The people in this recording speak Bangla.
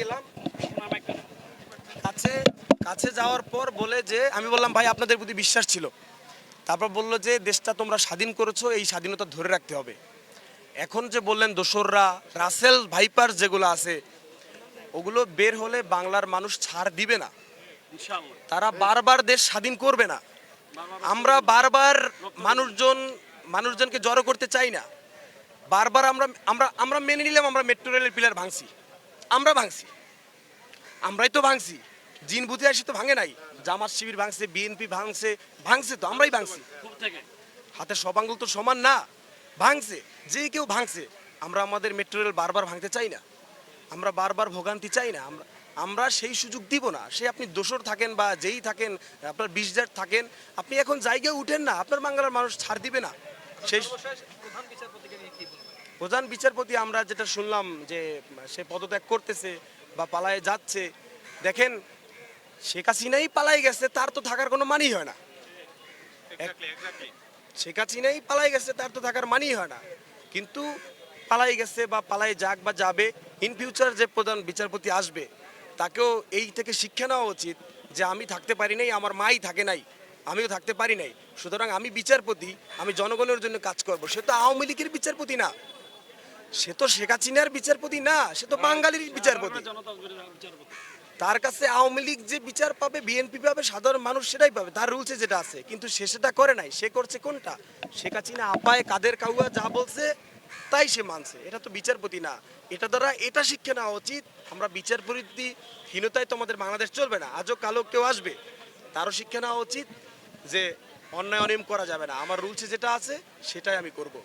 গেলাম। কাছে কাছে যাওয়ার পর বলে যে আমি বললাম ভাই আপনাদের প্রতি বিশ্বাস ছিল। তারপর বলল যে দেশটা তোমরা স্বাধীন করেছ এই স্বাধীনতা ধরে রাখতে হবে। এখন যে বললেন দোসররা রাসেল ভাইপার যেগুলো আছে ওগুলো বের হলে বাংলার মানুষ ছাড় দিবে না। তারা বারবার দেশ স্বাধীন করবে না। আমরা বারবার মানুষজন মানুষজনকে জড়ো করতে চাই না। বারবার আমরা আমরা আমরা মেনে নিলাম আমরা মেট্রো রেলের পিলার ভাঙছি। আমরা ভাঙছি। আমরাই তো ভাঙছি। জিন বুথে আসি তো ভাঙে নাই। জামাত শিবির ভাঙছে বিএনপি ভাঙছে ভাঙছে তো আমরাই ভাঙছি। হাতের সব আঙ্গুল তো সমান না। ভাঙছে যে কেউ ভাঙছে। আমরা আমাদের মেট্রো রেল বারবার ভাঙতে চাই না। আমরা বারবার ভোগান্তি চাই না। আমরা আমরা সেই সুযোগ দিব না। সে আপনি দোসর থাকেন বা যেই থাকেন আপনার বিশদার থাকেন আপনি এখন জায়গায় উঠেন না। আপনার বাংলার মানুষ ছাড় দিবে না। সেই প্রধান বিচারপতি আমরা যেটা শুনলাম যে সে পদত্যাগ করতেছে বা পালায়ে যাচ্ছে দেখেন শেখ হাসিনাই পালাই গেছে তার তো থাকার কোনো মানেই হয় না। শেখ হাসিনাই পালাই গেছে তার তো থাকার মানেই হয় না। কিন্তু পালাই গেছে বা পালাই যাক বা যাবে ইন ফিউচার যে প্রধান বিচারপতি আসবে তাকেও এই থেকে শিক্ষা নেওয়া উচিত যে আমি থাকতে পারি নাই আমার মাই থাকে নাই আমিও থাকতে পারি নাই। সুতরাং আমি বিচারপতি আমি জনগণের জন্য কাজ করব। সে তো আওয়ামী লীগের বিচারপতি না। সে তো শেখ হাসিনার বিচারপতি না, সে তো বাঙালির বিচারপতি। তার কাছে আওয়ামী লীগ যে বিচার পাবে, বিএনপি পাবে, সাধারণ মানুষ সেটাই পাবে, তার রুলসে যেটা আছে। কিন্তু সে সেটা করে নাই, সে করছে কোনটা? শেখ হাসিনা আপায় কাদের কাউয়া যা বলছে, তাই সে মানছে। এটা তো বিচারপতি না। এটা দ্বারা এটা শিক্ষা নেওয়া উচিত। আমরা বিচারপতি হীনতায় তো আমাদের বাংলাদেশ চলবে না। আজও কালো কেউ আসবে, তারও শিক্ষা নেওয়া উচিত যে অন্যায় অনিয়ম করা যাবে না। আমার রুলসে যেটা আছে, সেটাই আমি করব।